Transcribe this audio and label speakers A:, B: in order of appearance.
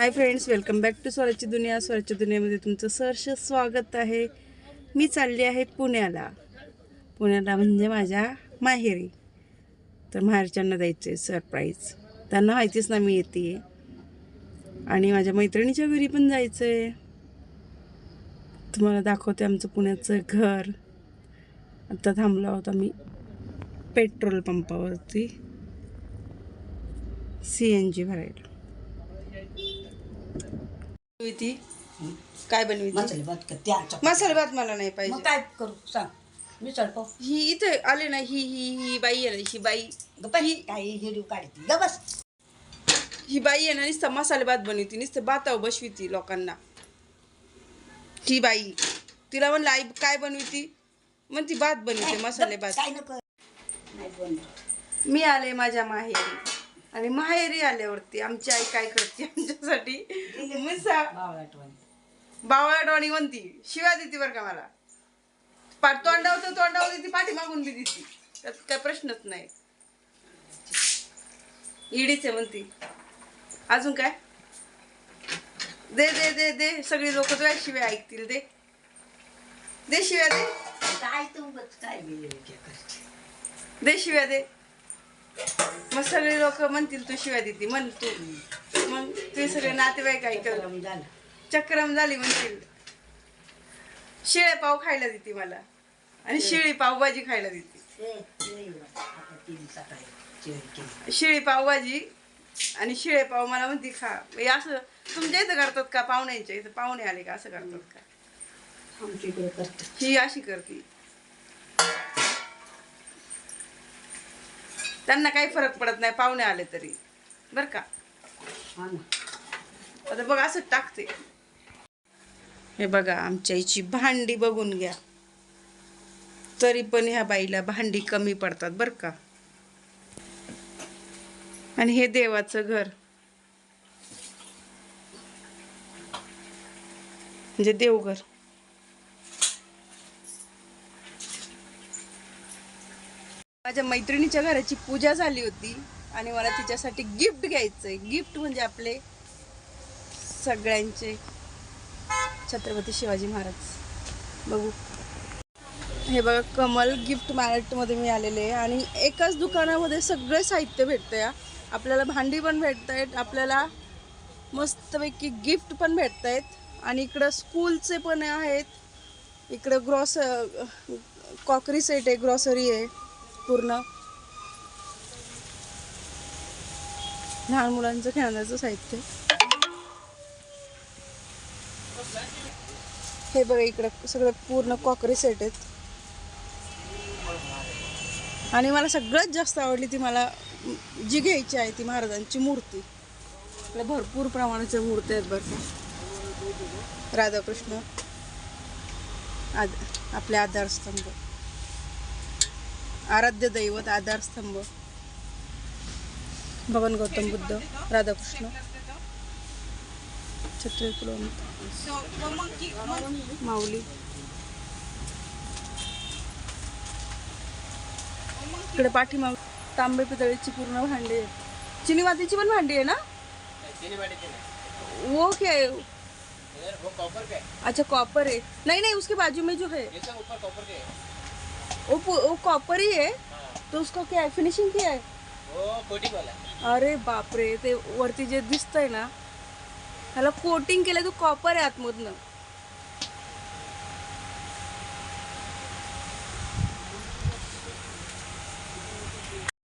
A: Hi friends welcome back to स्वराची दुनिया स्वराच्या दुनियामध्ये तुमचं सहर्ष स्वागत आहे. मी चालली आहे पुण्याला. पुण्याला म्हणजे माझ्या माहेरी. तर माहेरच्यांना द्यायचं आहे सरप्राईज त्यांना माहितीच ना मी येते. आणि माझ्या मैत्रिणीच्या घरी पण जायचं आहे तुम्हाला दाखवते आमचं पुण्याचं घर. आता थांबलो आहोत मी पेट्रोल पंपावरती. सी एन जी भरायला बनविती? काय बनविती?
B: मसाले भात
A: मसाले मला नाही
B: मग
A: पाहिजे.
B: काय करू? सांग. मी चढतो
A: ही इथे आले ना ही ही ही बाई आहे ना ही बाई.
B: गप्पा काही हिडीव काढते? ग बस.
A: ही बाई आहे ना नुसतं मसाले भात बनवती नुसतं भातावर बसविती लोकांना. ही बाई. तिला म्हणलं आई काय बनविती? मग ती भात बनवते मसाले भात.
B: काय नको. नाही
A: मी आले माझ्या माहेरी. आणि माहेरी आल्यावरती आमची आई काय करते? आमच्यासाठी मिसा बावळाटवाणी म्हणती. शिव्या देते बरं का मला. पाठ तोंडावर तर तोंडावर देते पाठी मागून बी देते. त्यात काय प्रश्नच नाही. इडीच आहे म्हणती. अजून काय? दे दे दे दे. सगळी लोक तुझ्या शिव्या ऐकतील दे. दे शिव्या दे.
B: काय तू काय
A: दे शिव्या दे. मग सगळे लोक म्हणतील तू शिव्या देते. म्हण तू मग ते सगळे नातेवाईक ऐकल
B: झालं
A: चक्रम झाली म्हणतील. शिळे पाव खायला देते मला. आणि शिळी पावभाजी खायला देते. शिळी पावभाजी आणि शिळे पाव मला म्हणते खा. असं तुमच्या इथं करतात का? पाहुण्यांच्या इथं पाहुणे आले का? असं करतात का? ही अशी करते. त्यांना काही फरक पडत नाही पाहुणे आले तरी. बर का? आता बघ असं टाकते. हे बघा आमच्या आईची भांडी बघून घ्या. तरी पण ह्या बाईला भांडी कमी पडतात बर का? आणि हे देवाचं घर. म्हणजे देवघर. माझ्या मैत्रिणीच्या घराची पूजा झाली होती आणि मला तिच्यासाठी गिफ्ट घ्यायचंय. गिफ्ट म्हणजे आपले सगळ्यांचे. छत्रपती शिवाजी महाराज. बघू. हे बघा कमल गिफ्ट मॅरेटमध्ये मी आलेले आहे आणि एकाच दुकानामध्ये सगळे साहित्य भेटतं या. आपल्याला भांडी पण भेटत आहेत आपल्याला मस्तपैकी गिफ्ट पण भेटत आहेत आणि इकडं स्कूलचे पण आहेत. इकडं ग्रॉस कॉकरी सेट आहे ग्रॉसरी आहे. पूर्ण. लहान मुलांचं खेळण्याचं साहित्य. हे बघा इकडं सगळं पूर्ण कॉकरी सेट आहेत. आणि मला सगळ्यात जास्त आवडली ती मला जी घ्यायची आहे ती महाराजांची मूर्ती. आपल्या भरपूर प्रमाणाच्या मूर्ती आहेत बरं का. राधाकृष्ण. आद आपले आधारस्तंभ. आराध्य दैवत आधारस्तंभ. भगवान गौतम बुद्ध राधाकृष्ण. छत्री कुलवंत माऊली. इकडे पाठीमाग तांबे पितळीची पूर्ण भांडी आहेत. चिनी मातीची पण भांडी आहे ना? वो क्या है अच्छा कॉपर है नहीं नहीं उसके बाजू में जो है. वो पु- वो कॉपर ही है। तो उसका क्या है? फिनिशिंग क्या है? अरे बापरे ते वरती जे दिसतंय ना त्याला कोटिंग केलं तो कॉपर आहे आतमधनं.